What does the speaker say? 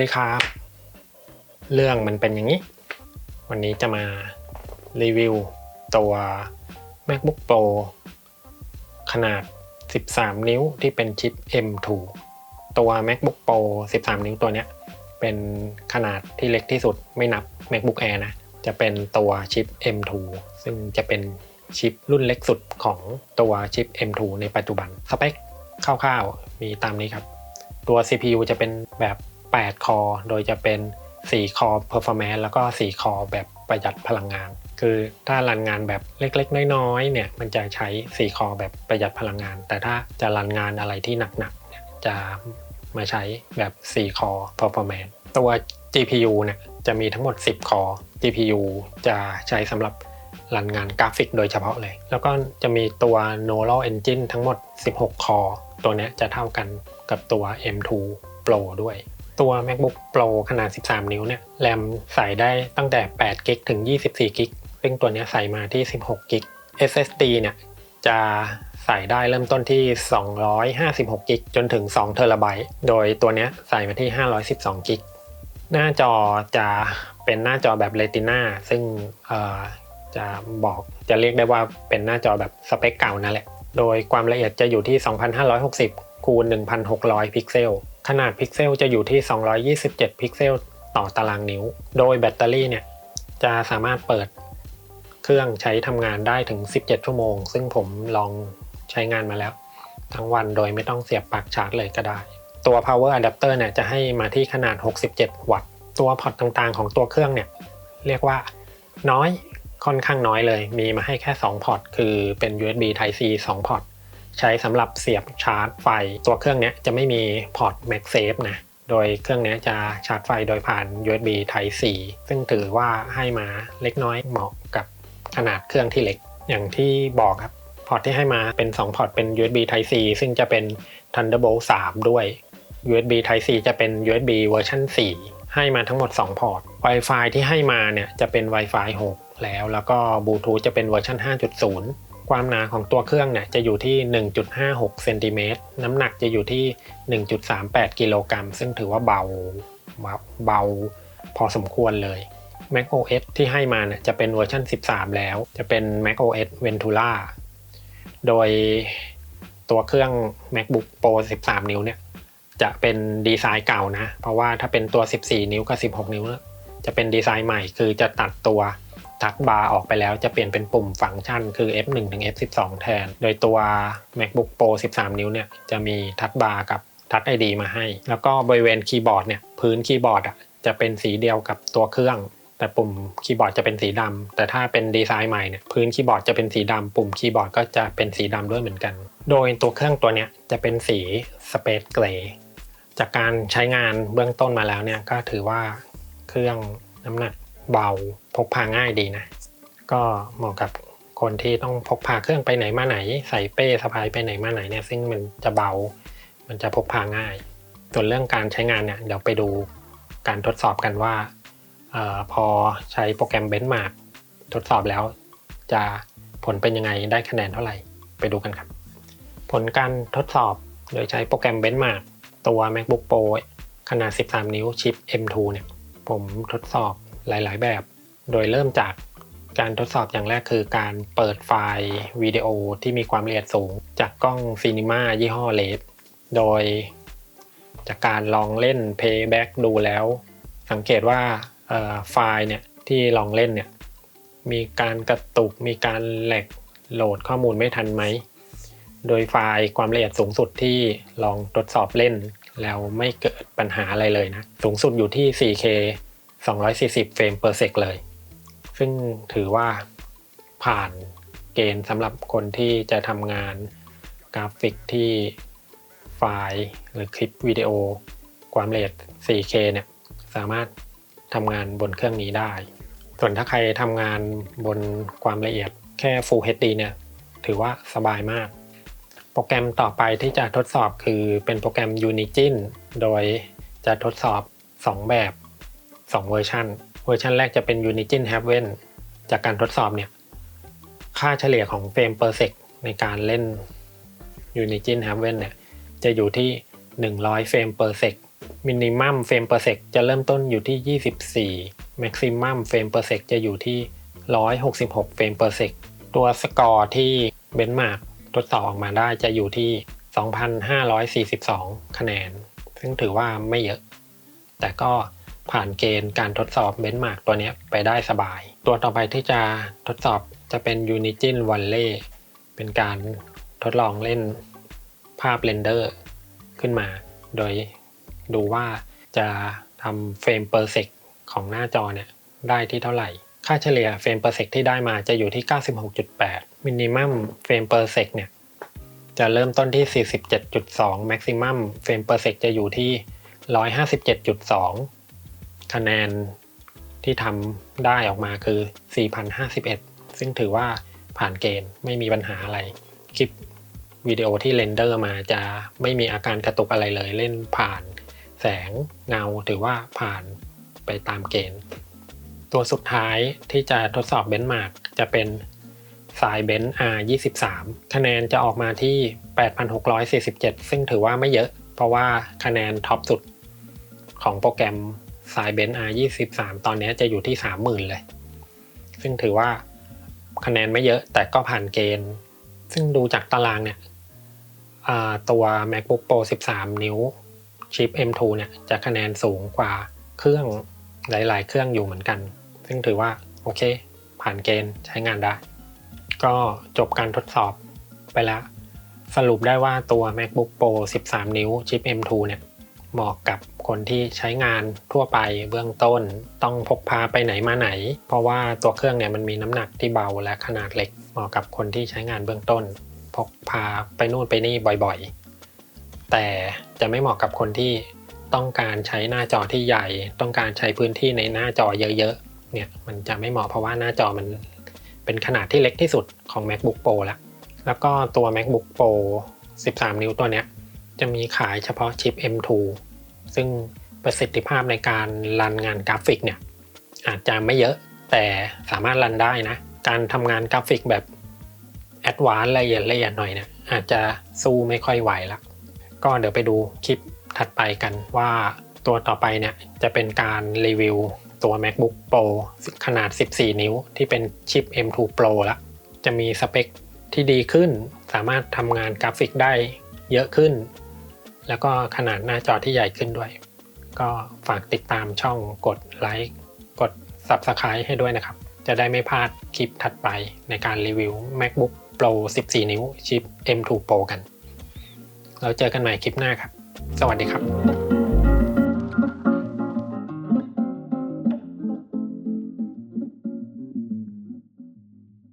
ดีครับ เรื่องมันเป็นอย่างนี้ วันนี้จะมารีวิวตัว MacBook Pro ขนาด 13 นิ้วที่เป็นชิป M2 ตัว MacBook Pro 13 นิ้วตัวเนี้ย เป็นขนาดที่เล็กที่สุดไม่นับ MacBook Air นะ จะเป็นตัวชิป M2 ซึ่งจะเป็นชิปรุ่นเล็กสุดของตัวชิป M2 ในปัจจุบัน สเปคคร่าวๆ มีตามนี้ครับ ตัว CPU จะเป็นแบบ 8 คอ โดยจะเป็น 4 คอ performance แล้วก็ 4 คอ แบบประหยัดพลังงาน คือถ้ารันงานแบบเล็กๆ น้อยๆ เนี่ย มันจะใช้ 4 คอ แบบประหยัดพลังงาน แต่ถ้าจะรันงานอะไรที่หนักๆ จะมาใช้แบบ 4 คอ performance ตัว GPU เนี่ย จะมีทั้งหมด 10 คอ GPU จะใช้สำหรับรันงานกราฟิกโดยเฉพาะเลย แล้วก็จะมีตัว Neural Engine ทั้งหมด 16 คอ ตัวเนี้ยจะเท่ากันกับตัว M2 Pro ด้วย ตัว MacBook Pro ขนาด 13 นิ้วเนี่ยแรมใส่ได้ตั้งแต่8 g b ถึง 24 g b ซึ่งตัวนี้ใส่มาที่ 16 g b SSD เนี่ยจะใส่ได้เริ่มต้นที่ 256 g b จนถึง2 t b โดยตัวนี้ใส่มาที่ 512 g b หน้าจอจะเป็นหน้าจอแบบ Retina ซึ่งจะบอกจะเรียกได้ว่าเป็นหน้าจอแบบสเปคเก่านั่นแหละ โดยความละเอียดจะอยู่ที่ 2560 คูณ 1600 พิกเซล ขนาดพิกเซลจะอยู่ที่ 227 พิกเซลต่อตารางนิ้ว โดยแบตเตอรี่เนี่ยจะสามารถเปิดเครื่องใช้ทำงานได้ถึง 17 ชั่วโมง ซึ่งผมลองใช้งานมาแล้ว ทั้งวันโดยไม่ต้องเสียบปลั๊กชาร์จเลยก็ได้ ตัว power adapter เนี่ยจะให้มาที่ขนาด 67 วัตต์ ตัวพอร์ตต่างๆ ของตัวเครื่องเนี่ยเรียกว่าน้อยค่อนข้างน้อยเลย มีมาให้แค่ 2 พอร์ต คือเป็น USB Type C 2 พอร์ต ใช้สำหรับเสียบชาร์จไฟ ตัวเครื่องนี้จะไม่มีพอร์ต MagSafe นะโดยเครื่องนี้จะชาร์จไฟโดยผ่าน USB Type C ซึ่งถือว่าให้มาเล็กน้อยเหมาะกับขนาดเครื่องที่เล็กอย่างที่บอกครับพอร์ตที่ให้มาเป็น 2 พอร์ตเป็น USB Type C ซึ่งจะเป็น Thunderbolt 3 ด้วย USB Type C จะเป็น USB เวอร์ชัน4 ให้มาทั้งหมด 2 พอร์ต Wi-Fi ที่ให้มาเนี่ยจะเป็น Wi-Fi 6 แล้วแล้วก็บลูทูธจะเป็นเวอร์ชัน5.0 ความหนาของตัวเครื่องเนี่ยจะอยู่ที่ 1.56เซนติเมตรน้ำหนักจะอยู่ที่ 1.38 กิโลกรัม ซึ่งถือว่าเบาเบาพอสมควรเลย Mac OS ที่ให้มาเนี่ยจะเป็นเวอร์ชัน13 แล้ว จะเป็น Mac OS Ventura โดยตัวเครื่อง MacBook Pro 13 นิ้วเนี่ย จะเป็นดีไซน์เก่านะ เพราะว่าถ้าเป็นตัว 14 นิ้วกับ 16 นิ้ว จะเป็นดีไซน์ใหม่คือจะตัดตัว ทัชบาร์ออกไปแล้วจะเปลี่ยนเป็นปุ่มฟังก์ชันคือ F1 ถึง F12 แทน โดยตัว MacBook Pro 13 นิ้วเนี่ยจะมีทัชบาร์กับทัชไอดีมาให้ แล้วก็บริเวณคีย์บอร์ดเนี่ยพื้นคีย์บอร์ดอะจะเป็นสีเดียวกับตัวเครื่อง แต่ปุ่มคีย์บอร์ดจะเป็นสีดำแต่ถ้าเป็นดีไซน์ใหม่เนี่ยพื้นคีย์บอร์ดจะเป็นสีดำปุ่มคีย์บอร์ดก็จะเป็นสีดำด้วยเหมือนกัน โดยตัวเครื่องตัวเนี้ยจะเป็นสีสเปซเกรย์จากการใช้งานเบื้องต้นมาแล้วเนี่ยก็ถือว่าเครื่องน้ำหนัก เบาพกพาง่ายดีนะ ก็เหมาะกับคนที่ต้องพกพาเครื่องไปไหนมาไหน ใส่เป้สะพายไปไหนมาไหนเนี่ยซึ่งมันจะเบา มันจะพกพาง่าย ส่วนเรื่องการใช้งานเนี่ยเดี๋ยวไปดูการทดสอบกันว่าออพอใช้โปรแกรมเบนช์มาร์กทดสอบแล้วจะผลเป็นยังไงได้คะแนนเท่าไหร่ไปดูกันครับ ผลการทดสอบโดยใช้โปรแกรมเบนช์มาร์กตัว macbook pro ขนาด 13 นิ้วชิป m2 เนี่ยผมทดสอบ หลาย ๆ แบบ โดยเริ่มจากการทดสอบอย่างแรกคือการเปิดไฟล์วิดีโอที่มีความละเอียดสูง จากกล้องซีนิม่ายี่ห้อเลสโดย จากการลองเล่น Playback ดูแล้ว สังเกตว่าไฟล์เนี่ยที่ลองเล่นเนี่ยมีการกระตุกมีการแหลกโหลดข้อมูลไม่ทันไหม โดยไฟล์ความละเอียดสูงสุดที่ลองทดสอบเล่น แล้วไม่เกิดปัญหาอะไรเลยนะ สูงสุดอยู่ที่ 4K 240 เฟรม per sec เลย ซึ่งถือว่าผ่านเกณฑ์สำหรับคนที่จะทำงานกราฟิกที่ไฟล์หรือคลิปวิดีโอ ความละเอียด 4K เนี่ยสามารถทำงานบนเครื่องนี้ได้ ส่วนถ้าใครทำงานบนความละเอียดแค่ Full HD เนี่ยถือว่าสบายมาก โปรแกรมต่อไปที่จะทดสอบคือเป็นโปรแกรม Unigine โดยจะทดสอบ 2 แบบ 2เวอร์ชันเวอร์ชันแรกจะเป็น Unigine Haven จากการทดสอบเนี่ย ค่าเฉลี่ยของเฟรม per sec ในการเล่น Unigine Haven เนี่ย จะอยู่ที่ 100 เฟรม per sec minimum frame per sec จะเริ่มต้นอยู่ที่ 24 maximum frame per sec จะอยู่ที่ 166 frame per sec ตัวสกอร์ที่เบนมาร์กทดสอบออกมาได้จะอยู่ที่ 2,542 คะแนน ซึ่งถือว่าไม่เยอะ แต่ก็ ผ่านเกณฑ์การทดสอบเบนมาร์กตัวนี้ไปได้สบาย ตัวต่อไปที่จะทดสอบจะเป็น Unigine Valley เป็นการทดลองเล่นภาพเรนเดอร์ขึ้นมา โดยดูว่าจะทำเฟรมเปอร์เซกของหน้าจอเนี่ยได้ที่เท่าไหร่ ค่าเฉลี่ยเฟรมเปอร์เซกที่ได้มาจะอยู่ที่ 96.8 มินิมัมเฟรมเปอร์เซกเนี่ยจะเริ่มต้นที่ 47.2แม็กซิมัมเฟรมเปอร์เซกจะอยู่ที่ 157.2 คะแนนที่ทำได้ออกมาคือ 4,051 ซึ่งถือว่าผ่านเกณฑ์ไม่มีปัญหาอะไร คลิปวิดีโอที่เรนเดอร์มาจะไม่มีอาการกระตุกอะไรเลยเล่นผ่านแสงเงาถือว่าผ่านไปตามเกณฑ์ ตัวสุดท้ายที่จะทดสอบเบนซ์มาร์กจะเป็นสายเบนซ์ R23 คะแนนจะออกมาที่ 8,647 ซึ่งถือว่าไม่เยอะ เพราะว่าคะแนนท็อปสุดของโปรแกรม สายเบนซ์ R23 ตอนนี้จะอยู่ที่ 30,000 เลย ซึ่งถือว่าคะแนนไม่เยอะแต่ก็ผ่านเกณฑ์ ซึ่งดูจากตารางเนี่ยตัว MacBook Pro 13 นิ้วชิป M2 เนี่ยจะคะแนนสูงกว่าเครื่องหลายๆ เครื่องอยู่เหมือนกัน ซึ่งถือว่าโอเค ผ่านเกณฑ์ใช้งานได้ ก็จบการทดสอบไปแล้ว สรุปได้ว่าตัว MacBook Pro 13 นิ้วชิป M2 เนี่ย เหมาะกับคนที่ใช้งานทั่วไปเบื้องต้น ต้องพกพาไปไหนมาไหน เพราะว่าตัวเครื่องเนี่ยมันมีน้ำหนักที่เบาและขนาดเล็ก เหมาะกับคนที่ใช้งานเบื้องต้น พกพาไปนู่นไปนี่บ่อยๆ แต่จะไม่เหมาะกับคนที่ต้องการใช้หน้าจอที่ใหญ่ ต้องการใช้พื้นที่ในหน้าจอเยอะๆ เนี่ยมันจะไม่เหมาะเพราะว่าหน้าจอมันเป็นขนาดที่เล็กที่สุดของ macbook pro แล้วแล้วก็ตัว macbook pro 13 นิ้วตัวเนี้ย จะมีขายเฉพาะชิป M2 ซึ่งประสิทธิภาพในการรันงานกราฟิกเนี่ยอาจจะไม่เยอะแต่สามารถรันได้นะ การทำงานกราฟิกแบบแอดวานซ์ละเอียดละเอียดหน่อยเนี่ยอาจจะสู้ไม่ค่อยไหวละก็เดี๋ยวไปดูคลิปถัดไปกันว่าตัวต่อไปเนี่ยจะเป็นการรีวิวตัว macbook pro ขนาด 14 นิ้ว ที่เป็นชิป M2 Pro ละจะมีสเปคที่ดีขึ้น สามารถทำงานกราฟิกได้เยอะขึ้น แล้วก็ขนาดหน้าจอที่ใหญ่ขึ้นด้วย ก็ฝากติดตามช่องกดไลค์กด Subscribe ให้ด้วยนะครับ จะได้ไม่พลาดคลิปถัดไปในการรีวิว macbook pro 14 นิ้วชิป M2 Pro กัน เราเจอกันใหม่คลิปหน้าครับ สวัสดีครับ